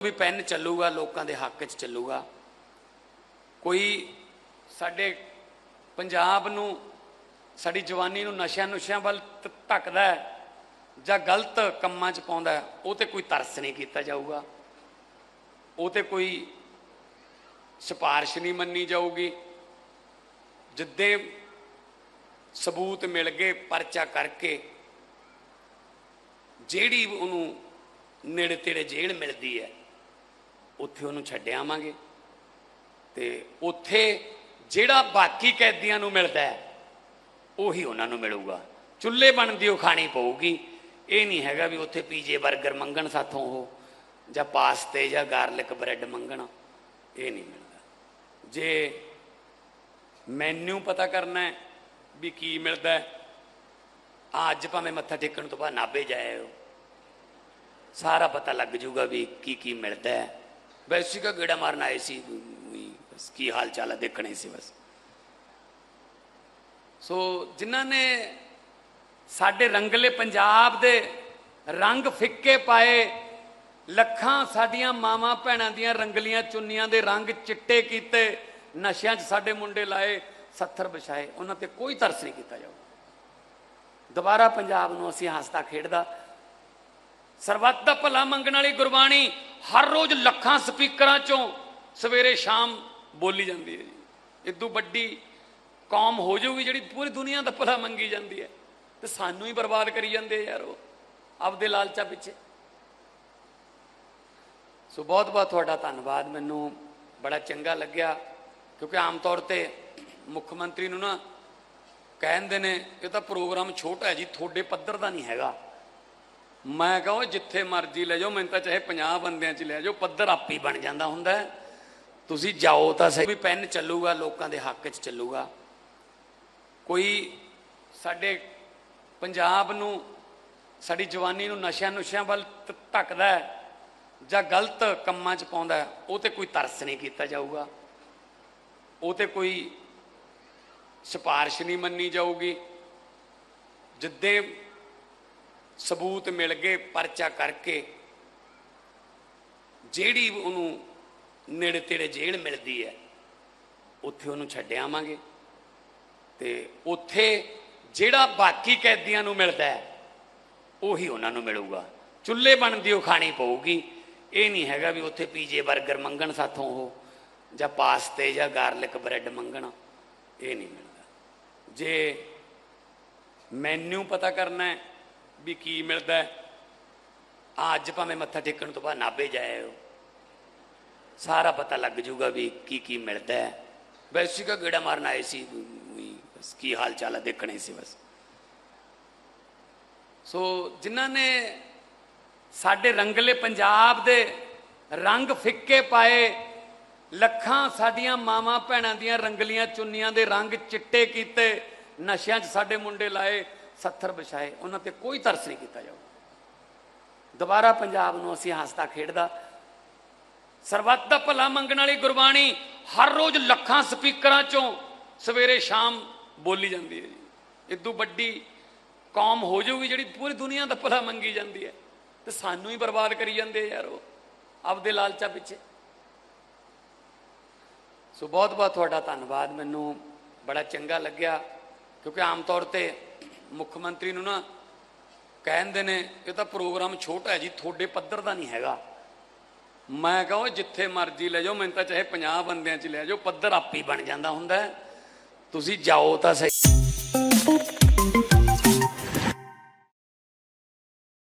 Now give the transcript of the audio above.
ਵੀ PAN ਚੱਲੂਗਾ ਲੋਕਾਂ ਦੇ ਹੱਕ 'ਚ ਚੱਲੂਗਾ। ਕੋਈ ਸਾਡੇ ਪੰਜਾਬ ਨੂੰ ਸਾਡੀ ਜਵਾਨੀ ਨੂੰ ਨਸ਼ਿਆਂ ਨੁਸ਼ਿਆਂ ਵੱਲ ਧੱਕਦਾ ਹੈ ਜਾਂ ਗਲਤ ਕੰਮਾਂ 'ਚ ਪਾਉਂਦਾ ਹੈ, ਉਹ ਤੇ ਕੋਈ ਤਰਸ ਨਹੀਂ ਕੀਤਾ ਜਾਊਗਾ। ਉਹ ਤੇ ਕੋਈ ਸਿਫਾਰਿਸ਼ ਨਹੀਂ ਮੰਨੀ ਜਾਊਗੀ। ਜਿੱਦੇ ਸਬੂਤ ਮਿਲ ਗਏ ਪਰਚਾ ਕਰਕੇ ਜਿਹੜੀ ਉਹਨੂੰ ਨੇੜੇ ਤੇੜੇ ਜੇਲ੍ਹ ਮਿਲਦੀ ਹੈ ਉੱਥੇ ਉਹਨੂੰ ਛੱਡ ਆਵਾਂਗੇ। ਤੇ ਉੱਥੇ ਜਿਹੜਾ ਬਾਕੀ ਕੈਦੀਆਂ ਨੂੰ ਮਿਲਦਾ ਹੈ, ਉਹੀ ਉਹਨਾਂ ਨੂੰ ਮਿਲੂਗਾ। ਚੁੱਲ੍ਹੇ ਬਣਦੀ ਉਹ ਖਾਣੀ ਪਊਗੀ। ਇਹ ਨਹੀਂ ਹੈਗਾ ਵੀ ਉੱਥੇ ਪੀਜੇ 버ਗਰ ਮੰਗਣ ਸਾਥੋਂ ਉਹ, ਜਾਂ ਪਾਸਤੇ ਜਾਂ ਗਾਰਲਿਕ ਬ੍ਰੈਡ ਮੰਗਣ। ਇਹ ਨਹੀਂ ਮਿਲਦਾ। ਜੇ ਮੈਨੂ ਪਤਾ ਕਰਨਾ ਹੈ ਵੀ ਕੀ ਮਿਲਦਾ ਹੈ, ਅੱਜ ਭਾਵੇਂ ਮੱਥਾ ਟੇਕਣ ਤੋਂ ਬਾਅਦ ਨਾਭੇ ਜਾਇਓ, ਸਾਰਾ ਪਤਾ ਲੱਗ ਜੂਗਾ ਵੀ ਕੀ ਕੀ ਮਿਲਦਾ ਹੈ। ਵੈਸੇ ਕਾ ਗੇੜਾ ਮਾਰਨ ਆਏ ਸੀ ਬਸ ਕੀ ਹਾਲ ਚਾਲ ਹੈ ਦੇਖਣੇ ਸੀ ਬਸ ਸੋ ਜਿਨ੍ਹਾਂ ਨੇ ਸਾਡੇ ਰੰਗਲੇ ਪੰਜਾਬ ਦੇ ਰੰਗ ਫਿੱਕੇ ਪਾਏ ਲੱਖਾਂ ਸਾਡੀਆਂ ਮਾਵਾਂ ਭੈਣਾਂ ਦੀਆਂ ਰੰਗਲੀਆਂ ਚੁੰਨੀਆਂ ਦੇ ਰੰਗ ਚਿੱਟੇ ਕੀਤੇ ਨਸ਼ਿਆਂ 'ਚ ਸਾਡੇ ਮੁੰਡੇ ਲਾਏ ਸੱਥਰ ਵਿਛਾਏ ਉਹਨਾਂ ਤੇ ਕੋਈ ਤਰਸ ਨਹੀਂ ਕੀਤਾ ਜਾਊਗਾ ਦੁਬਾਰਾ ਪੰਜਾਬ ਨੂੰ ਅਸੀਂ ਹੱਸਦਾ ਖੇਡਦਾ ਸਰਬੱਤ ਦਾ ਭਲਾ ਮੰਗਣ ਵਾਲੀ ਗੁਰਬਾਣੀ ਹਰ ਰੋਜ਼ ਲੱਖਾਂ ਸਪੀਕਰਾਂ ਚੋਂ ਸਵੇਰੇ ਸ਼ਾਮ ਬੋਲੀ ਜਾਂਦੀ ਹੈ ਜੀ। ਇਦੋਂ ਵੱਡੀ ਕੌਮ ਹੋ ਜਾਊਗੀ ਜਿਹੜੀ ਪੂਰੀ ਦੁਨੀਆ ਦਾ ਭਲਾ ਮੰਗੀ ਜਾਂਦੀ ਹੈ। ਤੇ ਸਾਨੂੰ ਹੀ ਬਰਬਾਦ ਕਰੀ ਜਾਂਦੇ ਯਾਰ ਉਹ, ਆਪਦੇ ਲਾਲਚਾ ਪਿੱਛੇ। ਸੋ ਬਹੁਤ ਬਹੁਤ ਤੁਹਾਡਾ ਧੰਨਵਾਦ। ਮੈਨੂੰ ਬੜਾ ਚੰਗਾ ਲੱਗਿਆ, ਕਿਉਂਕਿ ਆਮ ਤੌਰ ਤੇ ਮੁੱਖ ਮੰਤਰੀ ਨੂੰ ਨਾ ਕਹਿੰਦੇ ਨੇ, ਇਹ ਤਾਂ ਪ੍ਰੋਗਰਾਮ ਛੋਟਾ ਹੈ ਜੀ, ਤੁਹਾਡੇ ਪੱਧਰ ਦਾ ਨਹੀਂ ਹੈਗਾ। ਮੈਂ ਕਹਾਂ ਜਿੱਥੇ ਮਰਜ਼ੀ ਲੈ ਜਾਓ, ਮੈਨੂੰ ਤਾਂ ਚਾਹੇ 50 ਬੰਦਿਆਂ 'ਚ ਲੈ ਜਾਓ, ਪੱਧਰ ਆਪੇ ਹੀ ਬਣ ਜਾਂਦਾ ਹੁੰਦਾ ਤੁਸੀਂ ਜਾਓ ਤਾਂ ਸਹੀ, ਵੀ ਪੈਨ ਚੱਲੂਗਾ, ਲੋਕਾਂ ਦੇ ਹੱਕ 'ਚ ਚੱਲੂਗਾ। ਕੋਈ ਸਾਡੇ ਪੰਜਾਬ ਨੂੰ, ਸਾਡੀ ਜਵਾਨੀ ਨੂੰ ਨਸ਼ਿਆਂ ਨੁਸ਼ਿਆਂ ਵੱਲ ਧੱਕਦਾ ਜਾਂ ਗਲਤ ਕੰਮਾਂ 'ਚ ਪਾਉਂਦਾ ਉਹ ਤੇ ਕੋਈ ਤਰਸ ਨਹੀਂ ਕੀਤਾ ਜਾਊਗਾ। ਉਹ ਤੇ ਕੋਈ ਸਿਫਾਰਿਸ਼ ਨਹੀਂ ਮੰਨੀ ਜਾਊਗੀ। ਜਿੱਦੇ ਸਬੂਤ ਮਿਲ ਗਏ ਪਰਚਾ ਕਰਕੇ, ਜਿਹੜੀ ਉਹਨੂੰ ਨੇੜੇ ਤੇੜੇ ਜੇਲ੍ਹ ਮਿਲਦੀ ਹੈ, ਉੱਥੇ ਉਹਨੂੰ ਛੱਡ ਆਵਾਂਗੇ। ਤੇ ਉੱਥੇ ਜਿਹੜਾ ਬਾਕੀ ਕੈਦੀਆਂ ਨੂੰ ਮਿਲਦਾ ਹੈ, ਉਹੀ ਉਹਨਾਂ ਨੂੰ ਮਿਲੂਗਾ। ਚੁੱਲ੍ਹੇ ਬਣਦੀ ਉਹ ਖਾਣੀ ਪਊਗੀ। ਇਹ ਨਹੀਂ ਹੈਗਾ ਵੀ ਉੱਥੇ ਪੀਜੇ 버ਗਰ ਮੰਗਣ ਸਾਥੋਂ ਉਹ, ਜਾਂ ਪਾਸਤੇ ਜਾਂ ਗਾਰਲਿਕ ਬ੍ਰੈਡ ਮੰਗਣ। ਇਹ ਨਹੀਂ ਮਿਲਦਾ। ਜੇ ਮੈਨੂ ਪਤਾ ਕਰਨਾ ਹੈ ਵੀ ਕੀ ਮਿਲਦਾ ਅੱਜ ਭਾਵੇਂ ਮੱਥਾ ਟੇਕਣ ਤੋਂ ਬਾਅਦ ਨਾਭੇ ਜਾਇਓ, ਸਾਰਾ ਪਤਾ ਲੱਗ ਜੂਗਾ ਵੀ ਕੀ ਕੀ ਮਿਲਦਾ ਹੈ। ਵੈਸੇ ਕਾ ਗੇੜਾ ਮਾਰਨ ਆਏ ਸੀ ਬਸ ਕੀ ਹਾਲ ਚਾਲ ਹੈ ਦੇਖਣੇ ਸੀ ਬਸ। ਸੋ ਜਿਨ੍ਹਾਂ ਨੇ ਸਾਡੇ ਰੰਗਲੇ ਪੰਜਾਬ ਦੇ ਰੰਗ ਫਿੱਕੇ ਪਾਏ, ਲੱਖਾਂ ਸਾਡੀਆਂ ਮਾਵਾਂ ਭੈਣਾਂ ਦੀਆਂ ਰੰਗਲੀਆਂ ਚੁੰਨੀਆਂ ਦੇ ਰੰਗ ਚਿੱਟੇ ਕੀਤੇ, ਨਸ਼ਿਆਂ 'ਚ ਸਾਡੇ ਮੁੰਡੇ ਲਾਏ ਸੱਥਰ ਵਿਛਾਏ, ਉਹਨਾਂ ਤੇ ਕੋਈ ਤਰਸ ਨਹੀਂ ਕੀਤਾ ਜਾਊਗਾ ਦੁਬਾਰਾ ਪੰਜਾਬ ਨੂੰ ਅਸੀਂ ਹੱਸਦਾ ਖੇਡਦਾ, ਸਰਬੱਤ ਦਾ ਭਲਾ ਮੰਗਣ ਵਾਲੀ ਗੁਰਬਾਣੀ ਹਰ ਰੋਜ਼ ਲੱਖਾਂ ਸਪੀਕਰਾਂ ਚੋਂ ਸਵੇਰੇ ਸ਼ਾਮ ਬੋਲੀ ਜਾਂਦੀ ਹੈ ਜੀ। ਇਦੋਂ ਵੱਡੀ ਕੌਮ ਹੋ ਜਾਊਗੀ ਜਿਹੜੀ ਪੂਰੀ ਦੁਨੀਆ ਦਾ ਭਲਾ ਮੰਗੀ ਜਾਂਦੀ ਹੈ। ਤੇ ਸਾਨੂੰ ਹੀ ਬਰਬਾਦ ਕਰੀ ਜਾਂਦੇ ਯਾਰ ਉਹ, ਆਪਦੇ ਲਾਲਚਾ ਪਿੱਛੇ। ਸੋ ਬਹੁਤ ਬਹੁਤ ਤੁਹਾਡਾ ਧੰਨਵਾਦ। ਮੈਨੂੰ ਬੜਾ ਚੰਗਾ ਲੱਗਿਆ, ਕਿਉਂਕਿ ਆਮ ਤੌਰ ਤੇ ਮੁੱਖ ਮੰਤਰੀ ਨੂੰ ਨਾ ਕਹਿੰਦੇ ਨੇ, ਇਹ ਤਾਂ ਪ੍ਰੋਗਰਾਮ ਛੋਟਾ ਹੈ ਜੀ, ਤੁਹਾਡੇ ਪੱਧਰ ਦਾ ਨਹੀਂ ਹੈਗਾ। ਮੈਂ ਕਹਾਂ ਜਿੱਥੇ ਮਰਜ਼ੀ ਲੈ ਜਾਓ, ਮੈਨੂੰ ਤਾਂ ਚਾਹੇ 50 ਬੰਦਿਆਂ 'ਚ ਲੈ ਜਾਓ, ਪੱਧਰ ਆਪੇ ਹੀ ਬਣ ਜਾਂਦਾ ਹੁੰਦਾ ਤੁਸੀਂ ਜਾਓ ਤਾਂ ਸਹੀ।